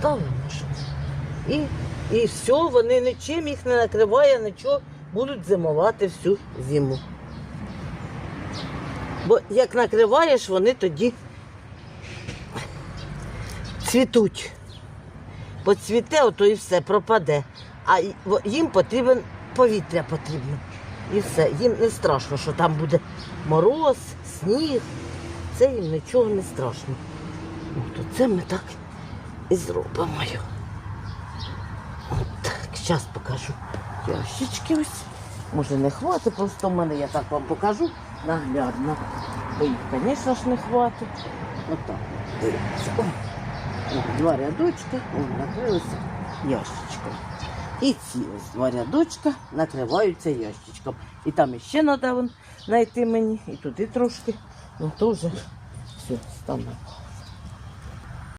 Ставимо. І, і все, вони нічим їх не накриває, нічого, будуть зимувати всю зиму. Бо як накриваєш, вони тоді цвітуть. Бо цвіте, ото і все пропаде. А їм потрібен повітря потрібно. І все. Їм не страшно, що там буде мороз, сніг. Це їм нічого не страшно. То це ми так і зробимо його. От зараз покажу ящички ось. Може не хватить, просто в мене я так вам покажу наглядно. Бо їх, звісно ж, не хватить. Отак. Дивіться. О. О, Два рядочка, накрилися ящичком. І ці ось два рядочка накриваються ящичком. І там іще треба знайти мені, і туди трошки. Ну теж все, стану.